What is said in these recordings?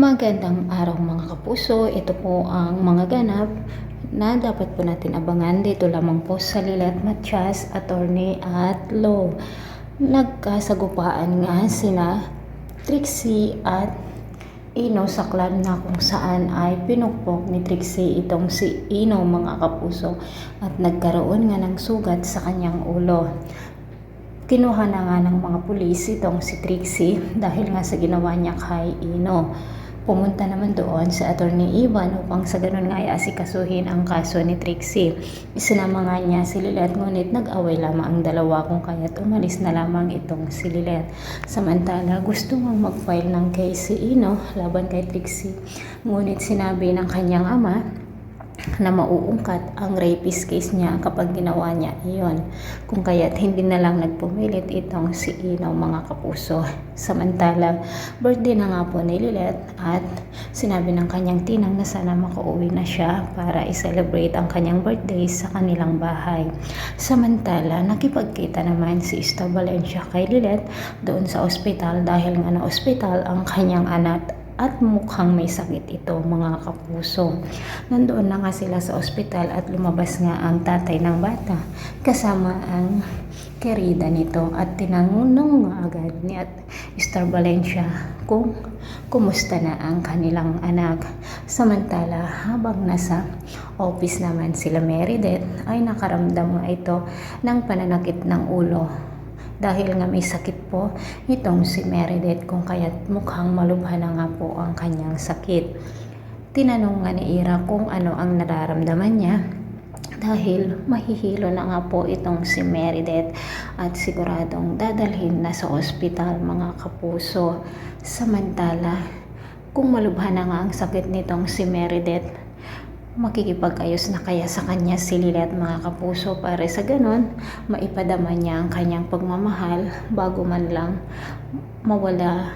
Magandang araw mga kapuso. Ito po ang mga ganap na dapat po natin abangan dito lamang po sa Lilet Matias, Attorney at Law. Nagkasagupaan nga sina Trixie at Ino sa club na kung saan ay pinukpok ni Trixie itong si Ino mga kapuso at nagkaroon nga ng sugat sa kanyang ulo. Kinuha na nga ng mga pulis itong si Trixie dahil nga sa ginawa niya kay Ino. Pumunta naman doon sa attorney Ivan upang sa ganun nga ay asikasuhin ang kaso ni Trixie. Isinama nga niya si Lilet ngunit nag-away lamang ang dalawa kung kaya't umalis na lamang itong si Lilet. Samantala gusto nga mag-file ng case si Ino laban kay Trixie. Ngunit sinabi ng kanyang ama na mauungkat ang rapist case niya kapag ginawa niya iyon. Kung kaya't hindi na lang nagpumilit itong si Inaw mga kapuso. Samantala, birthday na nga po ni Lilet at sinabi ng kanyang tinang na sana makauwi na siya para i-celebrate ang kanyang birthday sa kanilang bahay. Samantala, nakipagkita naman si Ista Valencia kay Lilet doon sa ospital dahil nga na ospital ang kanyang anak at mukhang may sakit ito mga kapuso. Nandoon na nga sila sa ospital at lumabas nga ang tatay ng bata kasama ang kerida nito at tinanong nga agad ni at Star Valencia kung kumusta na ang kanilang anak. Samantala habang nasa office naman sila Meredith ay nakaramdam nga ito ng pananakit ng ulo dahil nga may sakit po itong si Meredith kung kaya't mukhang malubha na nga po ang kanyang sakit. Tinanong nga ni Ira kung ano ang nararamdaman niya dahil mahihilo na nga po itong si Meredith at siguradong dadalhin na sa ospital mga kapuso. Samantala, kung malubha na nga ang sakit nitong si Meredith, makikipag-ayos na kaya sa kanya si Lilet mga kapuso para sa ganon maipadama niya ang kanyang pagmamahal bago man lang mawala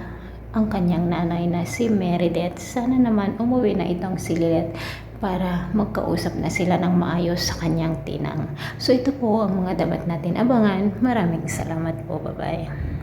ang kanyang nanay na si Meredith. Sana naman umuwi na itong si Lilet para magkausap na sila ng maayos sa kanyang tinang. So ito po ang mga dapat natin abangan. Maraming salamat po. Bye-bye.